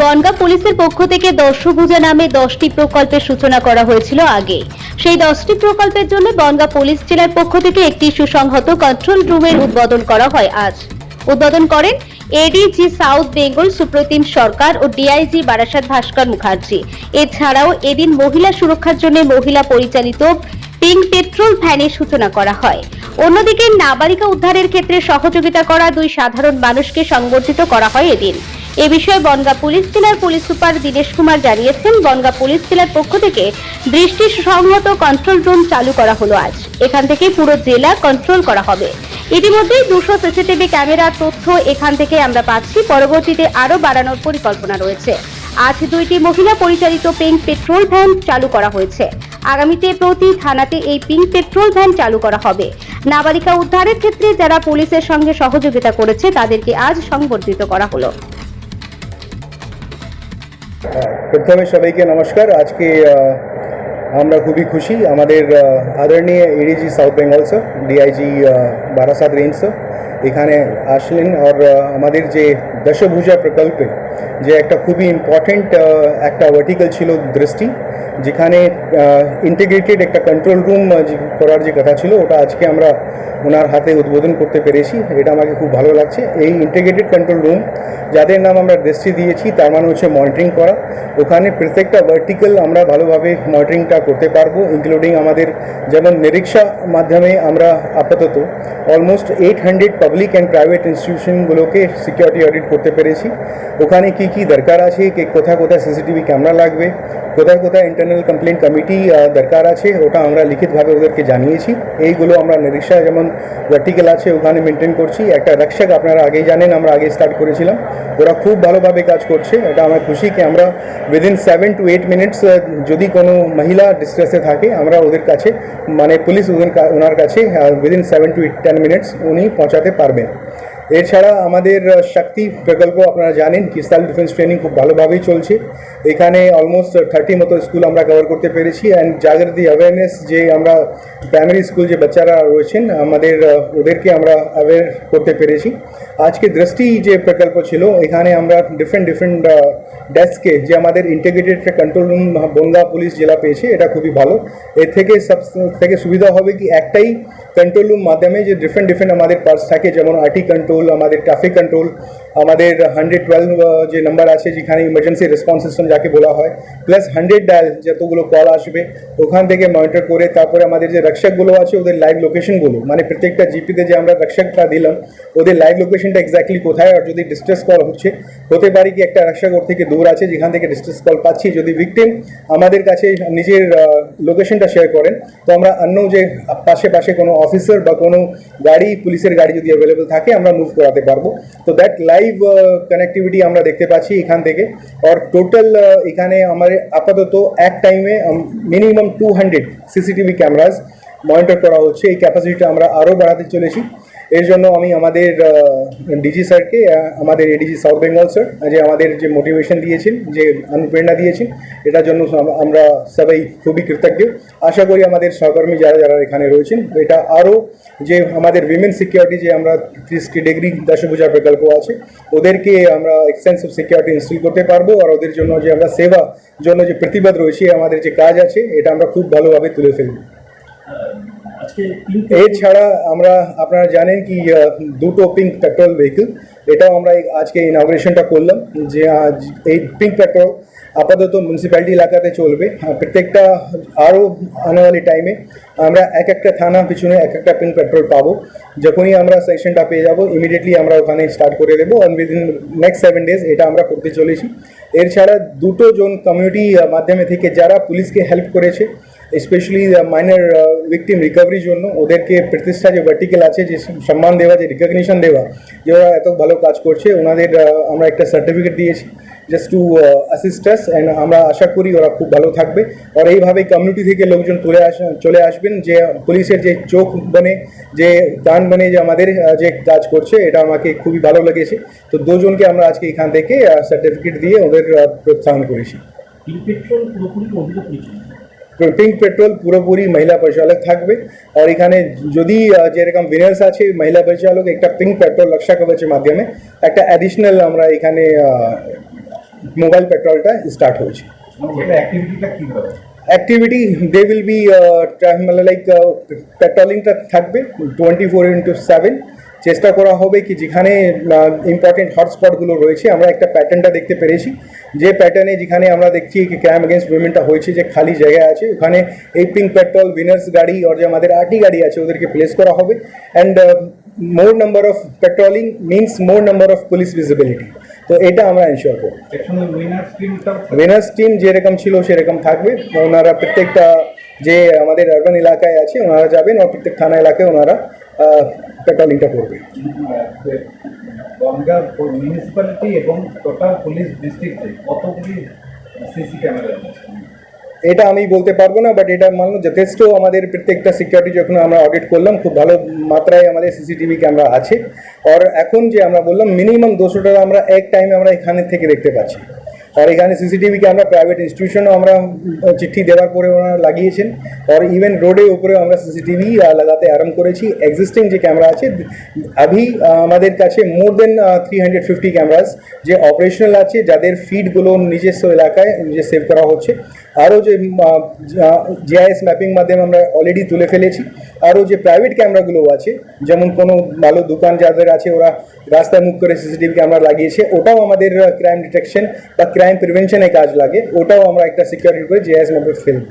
বনগা পুলিশের পক্ষ থেকে দর্শভূজা নামে দশটি প্রকল্পের সূচনা করা হয়েছিল আগে। সেই দশটি প্রকল্পের জন্য বনগা পুলিশ জেলার পক্ষ থেকে একটি সুসংহত কন্ট্রোল রুমের উদ্বোধন করা হয় আজ। উদ্বোধন করেন এডিজি সাউথ বেঙ্গল সুপ্রতিম সরকার ও ডিআইজি বারাসাত ভাস্কর মুখার্জি এছাড়াও এদিন মহিলা সুরক্ষার জন্য মহিলা পরিচালিত পিঙ্ক পেট্রোল ভ্যানের সূচনা করা হয়। অন্যদিকে নাবালিকা উদ্ধারের ক্ষেত্রে সহযোগিতা করা দুই সাধারণ মানুষকে সংবর্ধিত করা হয় এদিন। এ বিষয়ে বনগা পুলিশ জেলার পুলিশ সুপার দীনেশ কুমার জানিয়েছেন, বনগা পুলিশ জেলার পক্ষ থেকে দৃষ্টি সংহত কন্ট্রোল রুম চালু করা হলো আজ। এখান থেকে পুরো জেলা কন্ট্রোল করা হবে। ইতিমধ্যেই দুশো সিসিটিভি ক্যামেরার তথ্য এখান থেকে আমরা পাচ্ছি। পরবর্তীতে আরও বাড়ানোর পরিকল্পনা রয়েছে। আজ দুইটি মহিলা পরিচালিত পিঙ্ক পেট্রোল ভ্যান চালু করা হয়েছে। আগামীতে প্রতি থানাতে এই পিঙ্ক পেট্রোল ভ্যান চালু করা হবে। নাবালিকা উদ্ধারের ক্ষেত্রে যারা পুলিশের সঙ্গে সহযোগিতা করেছে, তাদেরকে আজ সংবর্ধিত করা হলো। প্রথমে সবাইকে নমস্কার। আজকে আমরা খুবই খুশি। আমাদের আদরণীয় ADG south Bengal sir DIG Barasat range এখানে আসলেন। আর আমাদের যে দশভূজা প্রকল্পে যে একটা খুবই ইম্পর্টেন্ট একটা ভার্টিক্যাল ছিল দৃষ্টি যেখানে ইন্টিগ্রেটেড একটা কন্ট্রোল রুম করার যে কথা ছিল, ওটা আজকে আমরা ওনার হাতে উদ্বোধন করতে পেরেছি। এটা আমাকে খুব ভালো লাগছে। এই ইন্টিগ্রেটেড কন্ট্রোল রুম যাদের নাম আমরা দৃষ্টি দিয়েছি, তার মানে হচ্ছে মনিটরিং করা। ওখানে প্রত্যেকটা ভার্টিক্যাল আমরা ভালোভাবে মনিটরিংটা করতে পারব ইনক্লুডিং আমাদের যেমন নিরীক্ষা মাধ্যমে আমরা আপাতত almost eight hundred public and private ইনস্টিটিউশনগুলোকে security audit করতে পেরেছি। ওখানে কি কি দরকার আছে, কি কোথায় কোথায় সিসিটিভি ক্যামেরা লাগবে, কোথায় কোথায় ইন্টারনাল কমপ্লেন কমিটি দরকার আছে, ওটা আমরা লিখিতভাবে ওদেরকে জানিয়েছি। এইগুলো আমরা নিরীক্ষা যেমন ভার্টিক্যাল আছে, ওখানে মেনটেন করছি। একটা রক্ষক আপনারা আগেই জানেন, আমরা আগে স্টার্ট করেছিলাম। ওরা খুব ভালোভাবে কাজ করছে, এটা আমার খুশি কি আমরা within seven to eight minutes যদি কোনো মহিলা ডিস্ট্রেসে থাকে, আমরা ওদের কাছে মানে পুলিশ ওদের ওনার কাছে within seven to ten minutes উনি পৌঁছাতে পারবেন। এছাড়া আমাদের শক্তি প্রকল্প আপনারা জানেন কিস্তাল ডিফেন্স ট্রেনিং খুব ভালোভাবেই চলছে। এখানে অলমোস্ট থার্টি মতো স্কুল আমরা কভার করতে পেরেছি অ্যান্ড জাগৃতি অ্যাওয়ারনেস যে আমরা প্রাইমারি স্কুল যে বাচ্চারা রয়েছেন, আমাদের ওদেরকে আমরা অ্যাওয়ার করতে পেরেছি। আজকে দৃষ্টি যে প্রকল্প ছিল, এখানে আমরা ডিফারেন্ট ডিফারেন্ট ডেস্কে যে আমাদের integrated control room Bangaon police জেলা পেয়েছে, এটা খুবই ভালো। এর থেকে সব, থেকে সুবিধা হবে কি, একটাই কন্ট্রোল রুম মাধ্যমে যে ডিফারেন্ট ডিফারেন্ট আমাদের পার্টস থাকে, যেমন আরটি কন্ট্রোল আমাদের ট্রাফিক কন্ট্রোল আমাদের হান্ড্রেড টুয়েলভ যে নাম্বার আছে, যেখানে ইমার্জেন্সি রেসপন্স সিস্টেম যাকে বলা হয় প্লাস হান্ড্রেড ডায়াল যতগুলো কল আসবে, ওখান থেকে মনিটর করে তারপরে আমাদের যে রক্ষকগুলো আছে, ওদের লাইভ লোকেশনগুলো মানে প্রত্যেকটা জিপিতে যে আমরা রক্ষকটা দিলাম, ওদের লাইভ লোকেশনটা এক্স্যাক্টলি কোথায়, আর যদি ডিস্ট্রেস কল হচ্ছে, হতে পারে কি একটা রক্ষক ওর থেকে দূর আছে, যেখান থেকে ডিস্ট্রেস কল পাচ্ছি, যদি ভিকটিম আমাদের কাছে নিজের লোকেশনটা শেয়ার করেন, তো আমরা অন্য যে পাশে পাশে কোনো অফিসার বা কোনো গাড়ি, পুলিশের গাড়ি যদি অ্যাভেলেবেল থাকে, আমরা মুভ করাতে পারব। তো দ্যাট লাইভ কানেক্টিভিটি আমরা দেখতে পাচ্ছি এখান থেকে। আর টোটাল এখানে আমার আপাতত এক টাইমে minimum two hundred CCTV cameras monitor করা হচ্ছে। এই ক্যাপাসিটিটা আমরা আরও বাড়াতে চলেছি। এর জন্য আমি আমাদের ডিজি স্যারকে আমাদের এডিজি সাউথ বেঙ্গল স্যার যে আমাদের যে মোটিভেশন দিয়েছেন, যে অনুপ্রেরণা দিয়েছেন, এটার জন্য আমরা সবাই খুবই কৃতজ্ঞ। আশা করি আমাদের সহকর্মী যারা যারা এখানে রয়েছেন, এটা আরও যে আমাদের উইমেন সিকিউরিটি যে আমরা ত্রিশটি ডিগ্রি দশভূজা প্রকল্প আছে, ওদেরকে আমরা এক্সটেন্সিভ সিকিউরিটি ইনস্টল করতে পারব, আর ওদের জন্য যে আমরা সেবা জন্য যে প্রতিবাদ রয়েছে, আমাদের যে কাজ আছে, এটা আমরা খুব ভালোভাবে তুলে ফেলব। এছাড়া আমরা, আপনারা জানেন কি দুটো পিঙ্ক পেট্রোল ভেহিকল এটাও আমরা আজকে ইনাগ্রেশনটা করলাম, যে আজ এই পিঙ্ক পেট্রোল আপাতত মিউনিসিপ্যালিটি এলাকাতে চলবে। প্রত্যেকটা আরও আনেওয়ালি টাইমে আমরা এক একটা থানা পিছনে এক একটা পিঙ্ক পেট্রোল পাবো। যখনই আমরা সেকশনটা পেয়ে যাব ইমিডিয়েটলি আমরা ওখানে স্টার্ট করে দেবো and within next seven days এটা আমরা করতে চলেছি। এর ছাড়া দুটো জন কমিউনিটি মাধ্যমে থেকে যারা পুলিশকে হেল্প করেছে স্পেশালি মাইনার ভিকটিম রিকভারির জন্য ওদেরকে প্রতিষ্ঠা যে ভার্টিক্যাল আছে, যে সম্মান দেওয়া, যে রিকগনিশন দেওয়া, যে ওরা এত ভালো কাজ করছে, ওনাদের আমরা একটা সার্টিফিকেট দিয়েছি জাস্ট টু অ্যাসিস্টাস অ্যান্ড আমরা আশা করি ওরা খুব ভালো থাকবে। আর এইভাবে কমিউনিটি থেকে লোকজন তুলে আস, চলে আসবেন, যে পুলিশের যে চোখ বনে, যে কান বনে যে আমাদের যে কাজ করছে, এটা আমাকে খুবই ভালো লেগেছে। তো দুজনকে আমরা আজকে এখান থেকে সার্টিফিকেট দিয়ে ওদের প্রোৎসাহন করেছি। পুরোপুরি পিঙ্ক পেট্রোল পুরোপুরি মহিলা পরিচালক থাকবে। আর এখানে যদি যেরকম উইনার্স আছে, মহিলা পরিচালক, একটা পিঙ্ক পেট্রোল রক্ষা কবচের মাধ্যমে। একটা অ্যাডিশনাল আমরা এখানে মোবাইল পেট্রোলটা স্টার্ট হয়েছে। অ্যাক্টিভিটি দে উইল বি মানে লাইক পেট্রোলিংটা থাকবে টোয়েন্টি ফোর ইন্টু সেভেন চেষ্টা করা হবে কি যেখানে ইম্পর্টেন্ট হটস্পটগুলো রয়েছে আমরা একটা প্যাটার্নটা দেখতে পেরেছি। যে প্যাটার্নে যেখানে আমরা দেখছি কি ক্রাইম এগেনস্ট উইমেনটা হয়েছে যে খালি জায়গায় আছে ওখানে এই পিঙ্ক পেট্রোল উইনার্স গাড়ি আর যে আমাদের আরটি গাড়ি আছে ওদেরকে প্লেস করা হবে। And more number of patrolling means more number of police visibility তো এটা আমরা এনশিওর করব। উইনার্স টিম যেরকম ছিল সেরকম থাকবে। ওনারা প্রত্যেকটা যে আমাদের আরবান এলাকায় আছে ওনারা যাবেন আর প্রত্যেক থানা এলাকায় ওনারা পেট্রোলিংটা করবে। গঙ্গা মিউনিসিপ্যালিটি এবং টোটাল পুলিশ ডিস্ট্রিক্টে কতগুলি সিসি ক্যামেরা এটা আমি বলতে পারব না বাট এটা মানো যথেষ্ট আমাদের প্রত্যেকটা সিকিউরিটি যখন আমরা অডিট করলাম খুব ভালো মাত্রায় আমাদের সিসিটিভি ক্যামেরা আছে। আর এখন যে আমরা বললাম মিনিমাম দুশো টাকা আমরা এক টাইমে আমরা এখানে থেকে দেখতে পাচ্ছি। আর এখানে সিসিটিভি ক্যামেরা প্রাইভেট ইনস্টিটিউশনও আমরা চিঠি দেওয়ার পরে ওনারা লাগিয়েছেন। আর ইভেন রোডের উপরেও আমরা সিসিটিভি লাগাতে আরম্ভ করেছি। এক্সিস্টিং যে ক্যামেরা আছে, আভি, আমাদের কাছে more than three hundred fifty cameras যে অপারেশনাল আছে, যাদের ফিডগুলো নিজস্ব এলাকায়, যে সেভ করা হচ্ছে। আরও যে জিআইএস ম্যাপিং মাধ্যমে আমরা অলরেডি তুলে ফেলেছি। আরও যে প্রাইভেট ক্যামেরাগুলো আছে, যেমন কোনো ভালো দোকান যাদের আছে, ওরা রাস্তায় মুখ করে সিসিটিভি ক্যামেরা লাগিয়েছে, ওটাও আমাদের ক্রাইম ডিটেকশন বা ক্রাইম প্রিভেনশনে কাজ লাগে, ওটাও আমরা একটা সিকিউরিটি করে জেএস ম্যাপে ফেলব